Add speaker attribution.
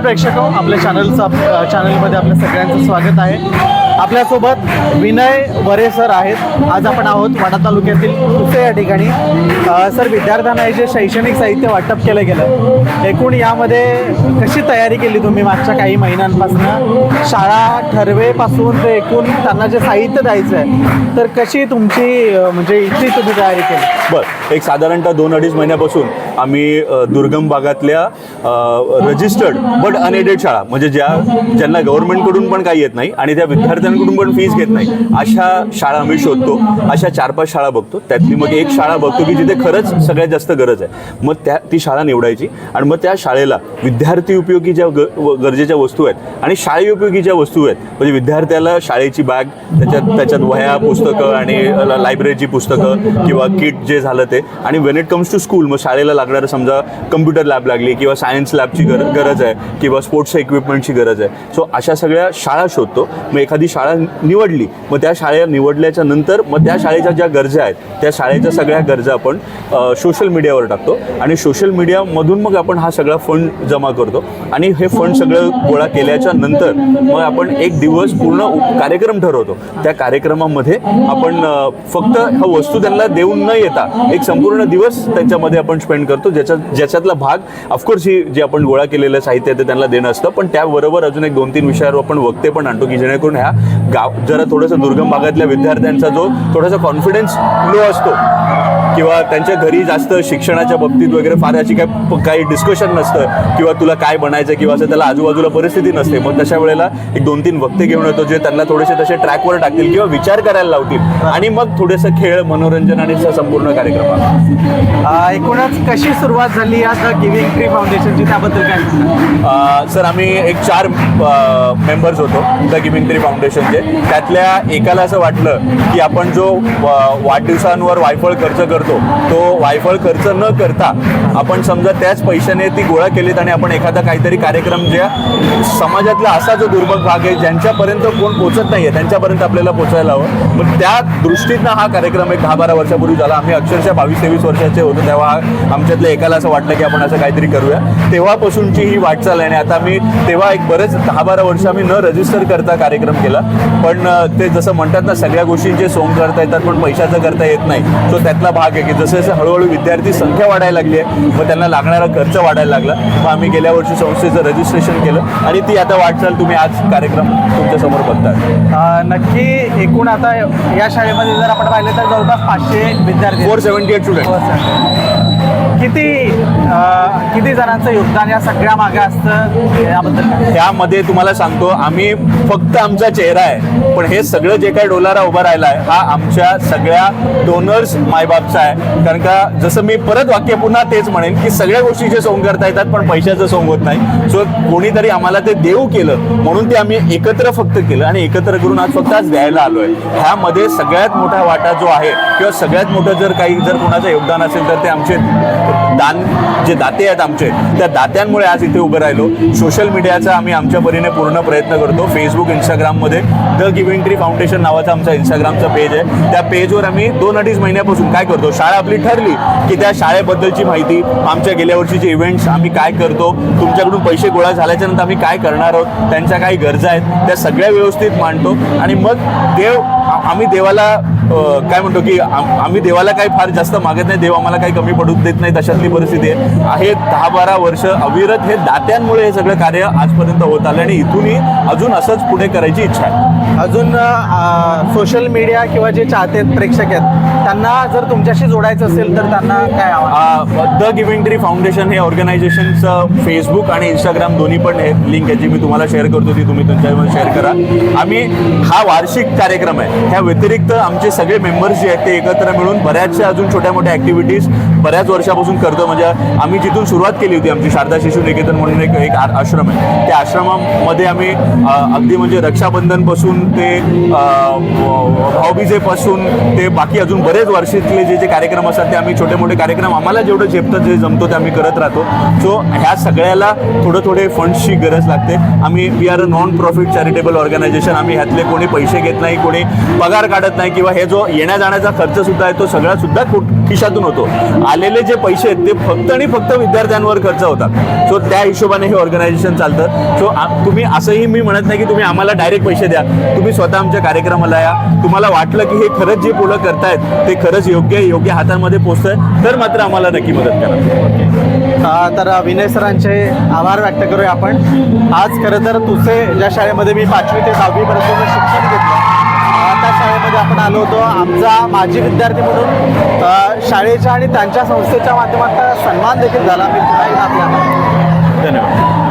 Speaker 1: प्रेक्षक हो, आपल्या चॅनलचं चॅनलमध्ये आपल्या सगळ्यांचं स्वागत आहे. आपल्यासोबत विनय वरे सर आहेत. आज आपण आहोत वाडा तालुक्यातील कुसे या ठिकाणी. सर विद्यार्थ्यांना हे जे शैक्षणिक साहित्य वाटप केलं गेलं एकूण यामध्ये कशी तयारी केली तुम्ही मागच्या काही महिन्यांपासून? शाळा ठरवेपासून ते एकूण त्यांना जे साहित्य द्यायचं आहे तर कशी तुमची म्हणजे इथली तुम्ही तयारी केली?
Speaker 2: बर एक साधारणतः दोन अडीच महिन्यापासून आम्ही दुर्गम भागातल्या रजिस्टर्ड बट अनएडेड शाळा म्हणजे ज्या ज्यांना गव्हर्नमेंटकडून पण काही येत नाही आणि त्या विद्यार्थ्यांकडून पण फीज घेत नाही अशा शाळा आम्ही शोधतो. अशा चार पाच शाळा बघतो. त्यातली मग एक शाळा बघतो की जिथे खरंच सगळ्यात जास्त गरज आहे. मग त्या ती शाळा निवडायची आणि मग त्या शाळेला विद्यार्थी उपयोगी ज्या ग गरजेच्या वस्तू आहेत आणि शाळे उपयोगी ज्या वस्तू आहेत म्हणजे विद्यार्थ्याला शाळेची बॅग त्याच्यात त्याच्यात वह्या पुस्तकं आणि लायब्ररीची पुस्तकं किंवा किट जे झालं ते. आणि when it comes to school मग शाळेला लागणारं समजा कम्प्युटर लॅब लागली किंवा सायन्स लॅबची गर गरज आहे किंवा स्पोर्ट्स इक्विपमेंटची गरज आहे. सो अशा सगळ्या शाळा शोधतो. मग एखादी शाळा निवडली मग त्या शाळा निवडल्याच्या नंतर मग त्या शाळेच्या ज्या गरजा आहेत त्या शाळेच्या सगळ्या गरजा आपण सोशल मीडियावर टाकतो. आणि सोशल मीडियामधून मग आपण हा सगळा फंड जमा करतो. आणि हे फंड सगळं गोळा केल्याच्यानंतर मग आपण एक दिवस पूर्ण कार्यक्रम ठरवतो. त्या कार्यक्रमामध्ये आपण फक्त ह्या वस्तू त्यांना देऊन न येता एक संपूर्ण दिवस त्यांच्यामध्ये आपण स्पेंड करतो. ज्याच्यात ज्याच्यातला भाग ऑफकोर्स ही जे आपण गोळा केलेलं साहित्य आहे ते त्यांना देणं असतं पण त्याबरोबर अजून एक दोन तीन विषयावर आपण वक्ते पण आणतो की जेणेकरून ह्या गाव जरा थोडंसं दुर्गम भागातल्या विद्यार्थ्यांचा जो थोडासा कॉन्फिडन्स लो असतो किंवा त्यांच्या घरी जास्त शिक्षणाच्या बाबतीत वगैरे फार अशी काय काही डिस्कशन नसतं किंवा तुला काय बनायचं किंवा असं त्याला आजूबाजूला परिस्थिती नसते. मग तशा वेळेला एक दोन तीन वक्ते घेऊन येतो जे त्यांना थोडेसे तसे ट्रॅकवर टाकतील किंवा विचार करायला लावतील. आणि मग थोडेसं खेळ मनोरंजन आणि संपूर्ण कार्यक्रम.
Speaker 1: एकूणच कशी सुरुवात झाली द गिव्हिंग ट्री फाउंडेशनची त्याबद्दल काय
Speaker 2: सर आम्ही एक चार मेंबर्स होतो द गिविंग ट्री फाउंडेशनचे त्यातल्या एकाला असं वाटलं की आपण जो वाढदिवसांवर वायफळ खर्च करतो तो वायफळ खर्च न करता आपण समजा त्याच पैशाने ती गोळा केलीत आणि आपण एखादा काहीतरी कार्यक्रम ज्या समाजातला असा जो दुर्बल भाग आहे ज्यांच्यापर्यंत कोण पोचत नाही आहे त्यांच्यापर्यंत आपल्याला पोचायला हवं. मग त्या दृष्टीनं हा कार्यक्रम एक दहा बारा वर्षापूर्वी झाला. आम्ही अक्षरशः बावीस तेवीस वर्षाचे होतो तेव्हा आमच्यातल्या एकाला असं वाटलं की आपण असं काहीतरी करूया. तेव्हापासूनची ही वाटचाल आहे आणि आता मी तेव्हा एक बरेच दहा बारा वर्ष आम्ही न रजिस्टर करता कार्यक्रम केला. पण ते जसं म्हणतात ना सगळ्या गोष्टींचे सोंग करता येतात पण पैशाचं करता येत नाही. सो त्यातला भाग आहे की जसं जसं हळूहळू विद्यार्थी संख्या वाढायला लागली आहे मग त्यांना लागणारा खर्च वाढायला लागला मग आम्ही गेल्या वर्षी संस्थेचं रजिस्ट्रेशन केलं आणि ती आता वाटचाल तुम्ही आज कार्यक्रम तुमच्यासमोर बघताय
Speaker 1: अ, नक्की एकूण आता या शाळेमध्ये जर आपण पाहिलं तर जवळपास पाचशे विद्यार्थी.
Speaker 2: Four seventy eight student.
Speaker 1: किती किती जणांचं योगदान या सगळ्या मागे असतं याबद्दल
Speaker 2: ह्यामध्ये तुम्हाला सांगतो आम्ही फक्त आमचा चेहरा आहे पण हे सगळं जे काही डोलारा उभा राहिला आहे हा आमच्या सगळ्या डोनर्स मायबापचा आहे. कारण का जसं मी परत वाक्य पुन्हा तेच म्हणेन की सगळ्या गोष्टीचे सोंग करता येतात पण पैशाचं सोंग होत नाही. सो कोणीतरी आम्हाला ते देऊ केलं म्हणून ते आम्ही एकत्र फक्त केलं आणि एकत्र करून आज फक्त आज द्यायला आहे ह्यामध्ये सगळ्यात मोठा वाटा जो आहे किंवा सगळ्यात मोठं जर काही जर कोणाचं योगदान असेल तर ते आमचे दान जे दाते आहेत आमचे त्या दात्यांमुळे आज इथे उभं राहिलो. सोशल मीडियाचा आम्ही आमच्या परीने पूर्ण प्रयत्न करतो. फेसबुक इंस्टाग्राममध्ये द गिव्हिंग ट्री फाउंडेशन नावाचा आमचा इंस्टाग्रामचा पेज आहे. त्या पेजवर आम्ही दोन अडीच महिन्यापासून काय करतो? शाळा आपली ठरली की त्या शाळेबद्दलची माहिती आमच्या गेल्या वर्षीचे इव्हेंट्स आम्ही काय करतो तुमच्याकडून पैसे गोळा झाल्याच्यानंतर आम्ही काय करणार आहोत त्यांच्या काही गरजा आहेत त्या सगळ्या व्यवस्थित मांडतो. आणि मग देव आम्ही देवाला काय म्हणतो की आम्ही देवाला काही फार जास्त मागत नाही देव आम्हाला काही कमी पडू देत नाही तशातली परिस्थिती आहे. आहे दहा बारा वर्ष अविरत हे दात्यांमुळे हे सगळं कार्य आजपर्यंत होत आलं आणि इथूनही अजून असंच पुढे करायची इच्छा आहे.
Speaker 1: अजून सोशल मीडिया किंवा जे चाहते आहेत, प्रेक्षक आहेत त्यांना जर तुमच्याशी जोडायचं असेल तर त्यांना काय
Speaker 2: द गिव्हिंग ट्री फाउंडेशन हे ऑर्गनायझेशनचं फेसबुक आणि इंस्टाग्राम दोन्ही पण हे लिंक आहे जी मी तुम्हाला शेअर करतो ती तुम्ही तुमच्यावर शेअर करा. आम्ही हा वार्षिक कार्यक्रम आहे. ह्या व्यतिरिक्त आमचे सगळे मेंबर्स जे आहेत ते एकत्र मिळून बऱ्याचशा अजून छोट्या मोठ्या ॲक्टिव्हिटीज बऱ्याच वर्षापासून करतो म्हणजे आम्ही जिथून सुरुवात केली होती आमची शारदा शिशु निकेतन म्हणून एक एक आश्रम आहे. त्या आश्रमामध्ये आम्ही अगदी म्हणजे रक्षाबंधनपासून ते भाऊबीजेपासून ते बाकी अजून बरेच वर्षातले जे जे कार्यक्रम असतात ते आम्ही छोटे मोठे कार्यक्रम आम्हाला जेवढं झेपतं जे जमतो ते आम्ही करत राहतो. सो ह्या सगळ्याला थोडं थोडे फंड्सची गरज लागते. आम्ही we are a non profit charitable organisation आम्ही ह्यातले कोणी पैसे घेत नाही कोणी पगार काढत नाही किंवा हे जो येण्या जाण्याचा खर्च सुद्धा आहे तो सगळा सुद्धा खिशातून होतो. आलेले जे पैसे आहेत ते फक्त आणि फक्त विद्यार्थ्यांवर खर्च होतात. सो त्या हिशोबाने हे ऑर्गनायझेशन चालतं. सो तुम्ही असंही मी म्हणत नाही की तुम्ही आम्हाला डायरेक्ट पैसे द्या. तुम्ही स्वतः आमच्या कार्यक्रमाला या. तुम्हाला वाटलं की हे खरंच जे मुलं करतायत ते खरंच योग्य योग्य हातांमध्ये पोचतंय तर मात्र आम्हाला नक्की मदत करा.
Speaker 1: तर विनय सरांचे आभार व्यक्त करूया आपण. आज खरं तर तुझे ज्या शाळेमध्ये मी पाचवी ते दहावीपर्यंत शिक्षण घेतलं आपण आलो होतो आमचा माजी विद्यार्थी म्हणून. शाळेच्या आणि त्यांच्या संस्थेच्या माध्यमातून सन्मान देखील झाला. मी पुन्हा एकदा
Speaker 2: धन्यवाद.